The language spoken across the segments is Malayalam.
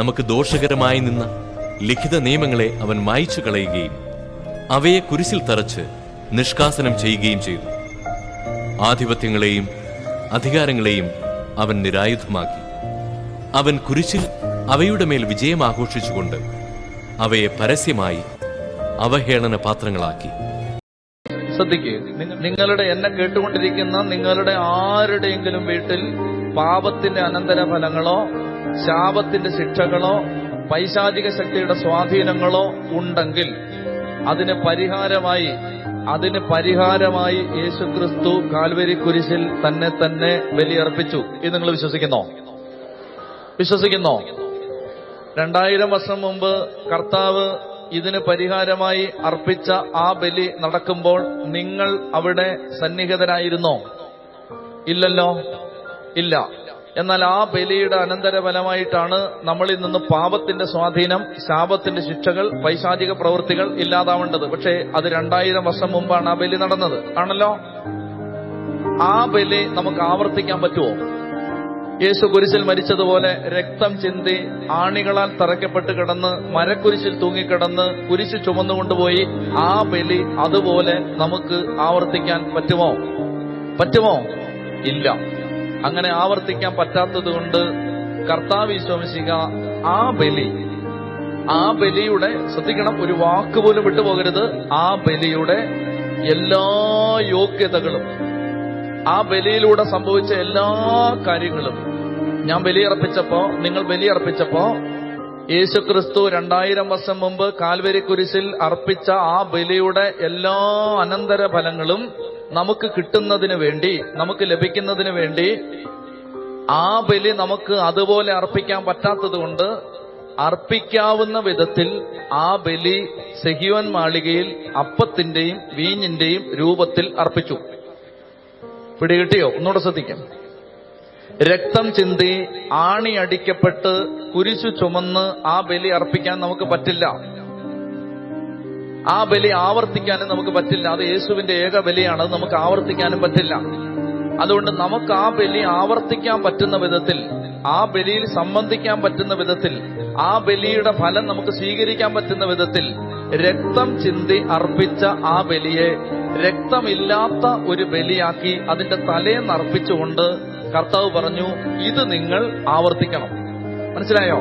നമുക്ക് ദോഷകരമായി നിന്ന ലിഖിത നിയമങ്ങളെ അവൻ മായ്ച്ചു കളയുകയും അവയെ കുരിശിൽ തറച്ച് നിഷ്കാസനം ചെയ്യുകയും ചെയ്തു. ആധിപത്യങ്ങളെയും അധികാരങ്ങളെയും അവൻ നിരായുധമാക്കി. അവൻ കുരിശിൽ അവയുടെ മേൽ വിജയം ആഘോഷിച്ചുകൊണ്ട് അവയെ പരസ്യമായി അവഹേളന പാത്രങ്ങളാക്കി. ശ്രദ്ധിക്കുക നിങ്ങളുടെ എന്നെ കേട്ടുകൊണ്ടിരിക്കുന്ന നിങ്ങളുടെ ആരുടെയെങ്കിലും വീട്ടിൽ പാപത്തിന്റെ അനന്തരഫലങ്ങളോ ശാപത്തിന്റെ ശിക്ഷകളോ പൈശാചിക ശക്തിയുടെ സ്വാധീനങ്ങളോ ഉണ്ടെങ്കിൽ അതിന് പരിഹാരമായി അതിന് പരിഹാരമായി യേശുക്രിസ്തു കാൽവരി കുരിശിൽ തന്നെ തന്നെ ബലിയർപ്പിച്ചു. ഇത് നിങ്ങൾ വിശ്വസിക്കുന്നോ? വിശ്വസിക്കുന്നോ? രണ്ടായിരം വർഷം മുമ്പ് കർത്താവ് ഇതിന് പരിഹാരമായി അർപ്പിച്ച ആ ബലി നടക്കുമ്പോൾ നിങ്ങൾ അവിടെ സന്നിഹിതരായിരുന്നോ? ഇല്ലല്ലോ? ഇല്ല. എന്നാൽ ആ ബലിയുടെ അനന്തരഫലമായിട്ടാണ് നമ്മളിൽ നിന്ന് പാപത്തിന്റെ സ്വാധീനം ശാപത്തിന്റെ ശിക്ഷകൾ പൈശാചിക പ്രവൃത്തികൾ ഇല്ലാതാവേണ്ടത്. പക്ഷേ അത് രണ്ടായിരം വർഷം മുമ്പാണ് ആ ബലി നടന്നത്. ആണല്ലോ? ആ ബലി നമുക്ക് ആവർത്തിക്കാൻ പറ്റുമോ? യേശു കുരിശിൽ മരിച്ചതുപോലെ രക്തം ചിന്തി ആണികളാൽ തറയ്ക്കപ്പെട്ട് കിടന്ന് മരക്കുരിശിൽ തൂങ്ങിക്കിടന്ന് കുരിശ് ചുമന്നുകൊണ്ടുപോയി ആ ബലി അതുപോലെ നമുക്ക് ആവർത്തിക്കാൻ പറ്റുമോ? പറ്റുമോ? ഇല്ല. അങ്ങനെ ആവർത്തിക്കാൻ പറ്റാത്തത് കൊണ്ട് കർത്താവ് വിശ്വസിക്കുക ആ ബലി ആ ബലിയുടെ ശ്രദ്ധിക്കണം ഒരു വാക്ക് പോലും വിട്ടുപോകരുത്. ആ ബലിയുടെ എല്ലാ യോഗ്യതകളും ആ ബലിയിലൂടെ സംഭവിച്ച എല്ലാ കാര്യങ്ങളും ഞാൻ ബലിയർപ്പിച്ചപ്പോ നിങ്ങൾ ബലിയർപ്പിച്ചപ്പോ യേശു ക്രിസ്തു രണ്ടായിരം വർഷം മുമ്പ് കാൽവരി കുരിശിൽ അർപ്പിച്ച ആ ബലിയുടെ എല്ലാ അനന്തര ഫലങ്ങളും നമുക്ക് കിട്ടുന്നതിന് വേണ്ടി നമുക്ക് ലഭിക്കുന്നതിന് വേണ്ടി ആ ബലി നമുക്ക് അതുപോലെ അർപ്പിക്കാൻ പറ്റാത്തത് കൊണ്ട് അർപ്പിക്കാവുന്ന വിധത്തിൽ ആ ബലി സെഹിയോൻ മാളികയിൽ അപ്പത്തിന്റെയും വീഞ്ഞിന്റെയും രൂപത്തിൽ അർപ്പിച്ചു. പിടികിട്ടിയോ? ഒന്നുകൂടെ ശ്രദ്ധിക്കാം. രക്തം ചിന്തി ആണി അടിക്കപ്പെട്ട് കുരിശു ചുമന്ന് ആ ബലി അർപ്പിക്കാൻ നമുക്ക് പറ്റില്ല. ആ ബലി ആവർത്തിക്കാനും നമുക്ക് പറ്റില്ല. അത് യേശുവിന്റെ ഏക ബലിയാണ്. അത് നമുക്ക് ആവർത്തിക്കാനും പറ്റില്ല. അതുകൊണ്ട് നമുക്ക് ആ ബലി ആവർത്തിക്കാൻ പറ്റുന്ന വിധത്തിൽ ആ ബലിയിൽ സംബന്ധിക്കാൻ പറ്റുന്ന വിധത്തിൽ ആ ബലിയുടെ ഫലം നമുക്ക് സ്വീകരിക്കാൻ പറ്റുന്ന വിധത്തിൽ രക്തം ചിന്തി അർപ്പിച്ച ആ ബലിയെ രക്തമില്ലാത്ത ഒരു ബലിയാക്കി അതിന്റെ തലേന്ന് അർപ്പിച്ചുകൊണ്ട് കർത്താവ് പറഞ്ഞു ഇത് നിങ്ങൾ ആവർത്തിക്കണം. മനസ്സിലായോ?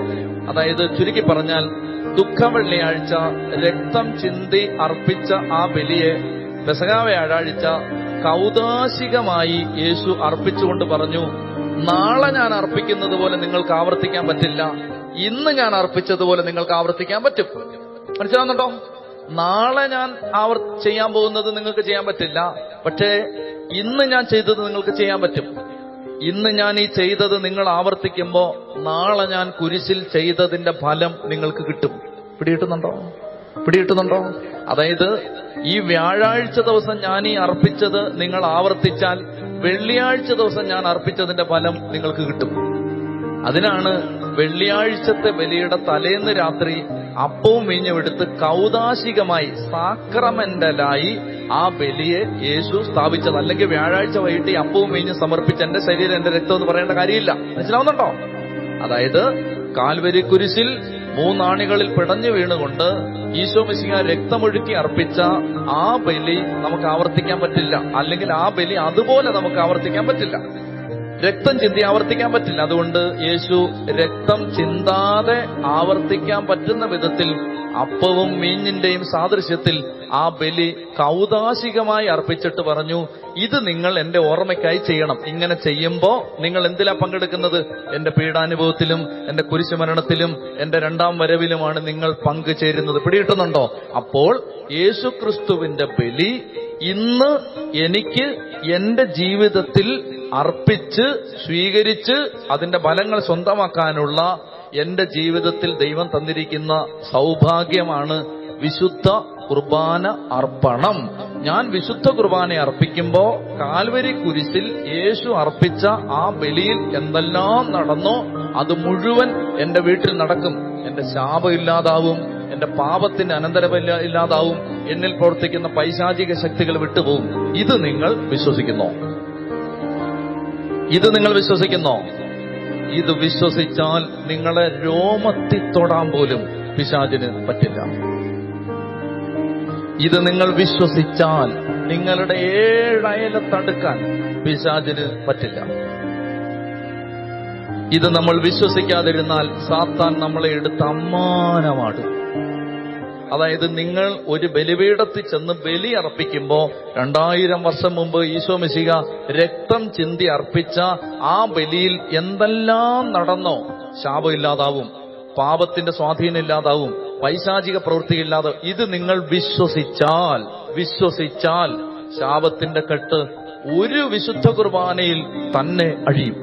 അതായത് ചുരുക്കി പറഞ്ഞാൽ ദുഃഖ വെള്ളിയാഴ്ച രക്തം ചിന്തി അർപ്പിച്ച ആ ബലിയെ പെസക വ്യാഴാഴ്ച കൗതാശികമായി യേശു അർപ്പിച്ചുകൊണ്ട് പറഞ്ഞു നാളെ ഞാൻ അർപ്പിക്കുന്നത് പോലെ നിങ്ങൾക്ക് ആവർത്തിക്കാൻ പറ്റില്ല. ഇന്ന് ഞാൻ അർപ്പിച്ചതുപോലെ നിങ്ങൾക്ക് ആവർത്തിക്കാൻ പറ്റും. മനസ്സിലാവുന്നുണ്ടോ? നാളെ ഞാൻ ആവർ ചെയ്യാൻ പോകുന്നത് നിങ്ങൾക്ക് ചെയ്യാൻ പറ്റില്ല. പക്ഷേ ഇന്ന് ഞാൻ ചെയ്തത് നിങ്ങൾക്ക് ചെയ്യാൻ പറ്റും. ഇന്ന് ഞാൻ ഈ ചെയ്തത് നിങ്ങൾ ആവർത്തിക്കുമ്പോ നാളെ ഞാൻ കുരിശിൽ ചെയ്തതിന്റെ ഫലം നിങ്ങൾക്ക് കിട്ടും. പിടികിട്ടുന്നുണ്ടോ? പിടികിട്ടുന്നുണ്ടോ? അതായത് ഈ വ്യാഴാഴ്ച ദിവസം ഞാൻ ഈ അർപ്പിച്ചത് നിങ്ങൾ ആവർത്തിച്ചാൽ വെള്ളിയാഴ്ച ദിവസം ഞാൻ അർപ്പിച്ചതിന്റെ ഫലം നിങ്ങൾക്ക് കിട്ടും. അതിനാണ് വെള്ളിയാഴ്ചത്തെ ബലിയുടെ തലേന്ന് രാത്രി അപ്പവും വീഞ്ഞും എടുത്ത് കൗതാശികമായി സാക്രമെന്റലായി ആ ബലിയെ യേശു സ്ഥാപിച്ചത്. അല്ലെങ്കിൽ വ്യാഴാഴ്ച വൈകിട്ട് ഈ അപ്പവും വീഞ്ഞും സമർപ്പിച്ച് എന്റെ ശരീരം എന്റെ രക്തം എന്ന് പറയേണ്ട കാര്യമില്ല. മനസ്സിലാവുന്നുണ്ടോ? അതായത് കാൽവരി കുരിശിൽ മൂന്നാണികളിൽ പിടഞ്ഞു വീണുകൊണ്ട് ഈശോ മിശിഹ രക്തമൊഴുക്കി അർപ്പിച്ച ആ ബലി നമുക്ക് ആവർത്തിക്കാൻ പറ്റില്ല. അല്ലെങ്കിൽ ആ ബലി അതുപോലെ നമുക്ക് ആവർത്തിക്കാൻ പറ്റില്ല. രക്തം ചിന്തി ആവർത്തിക്കാൻ പറ്റില്ല. അതുകൊണ്ട് യേശു രക്തം ചിന്താതെ ആവർത്തിക്കാൻ പറ്റുന്ന വിധത്തിൽ അപ്പവും മീഞ്ഞിന്റെയും സാദൃശ്യത്തിൽ ആ ബലി കൗതാശികമായി അർപ്പിച്ചിട്ട് പറഞ്ഞു ഇത് നിങ്ങൾ എന്റെ ഓർമ്മയ്ക്കായി ചെയ്യണം. ഇങ്ങനെ ചെയ്യുമ്പോൾ നിങ്ങൾ എന്തിലാ പങ്കെടുക്കുന്നത്? എന്റെ പീഡാനുഭവത്തിലും എന്റെ കുരിശുമരണത്തിലും എന്റെ രണ്ടാം വരവിലുമാണ് നിങ്ങൾ പങ്കുചേരുന്നത്. പിടികിട്ടുന്നുണ്ടോ? അപ്പോൾ യേശു ക്രിസ്തുവിന്റെ ബലി ഇന്ന് എനിക്ക് എന്റെ ജീവിതത്തിൽ അർപ്പിച്ച് സ്വീകരിച്ച് അതിന്റെ ഫലങ്ങൾ സ്വന്തമാക്കാനുള്ള എന്റെ ജീവിതത്തിൽ ദൈവം തന്നിരിക്കുന്ന സൗഭാഗ്യമാണ് വിശുദ്ധ കുർബാന അർപ്പണം. ഞാൻ വിശുദ്ധ കുർബാന അർപ്പിക്കുമ്പോ കാൽവരി കുരിശിൽ യേശു അർപ്പിച്ച ആ ബലിയിൽ എന്തെല്ലാം നടന്നോ അത് മുഴുവൻ എന്റെ വീട്ടിൽ നടക്കും. എന്റെ ശാപം ഇല്ലാതാവും എന്റെ പാപത്തിന്റെ അനന്തരമില്ല ഇല്ലാതാവും എന്നിൽ പ്രവർത്തിക്കുന്ന പൈശാചിക ശക്തികൾ വിട്ടുപോകും. ഇത് നിങ്ങൾ വിശ്വസിക്കുന്നോ. ഇത് നിങ്ങൾ വിശ്വസിക്കുന്നോ? ഇത് വിശ്വസിച്ചാൽ നിങ്ങളെ രോമത്തി തൊടാൻ പോലും പിശാചിന് പറ്റില്ല. ഇത് നിങ്ങൾ വിശ്വസിച്ചാൽ നിങ്ങളുടെ ഏഴയല തടുക്കാൻ പിശാചിന് പറ്റില്ല. ഇത് നമ്മൾ വിശ്വസിക്കാതിരുന്നാൽ സാത്താൻ നമ്മളെ എടുത്ത് അമ്മാനമാടും. അതായത് നിങ്ങൾ ഒരു ബലിപീഠത്തിൽ ചെന്ന് ബലി അർപ്പിക്കുമ്പോൾ രണ്ടായിരം വർഷം മുമ്പ് ഈശോ മിശിക രക്തം ചിന്തി അർപ്പിച്ച ആ ബലിയിൽ എന്തെല്ലാം നടന്നോ ശാപം ഇല്ലാതാവും പാപത്തിന്റെ സ്വാധീനം ഇല്ലാതാവും പൈശാചിക പ്രവൃത്തി ഇല്ലാതെ ഇത് നിങ്ങൾ വിശ്വസിച്ചാൽ വിശ്വസിച്ചാൽ ശാപത്തിന്റെ കെട്ട് ഒരു വിശുദ്ധ കുർബാനയിൽ തന്നെ അഴിയും.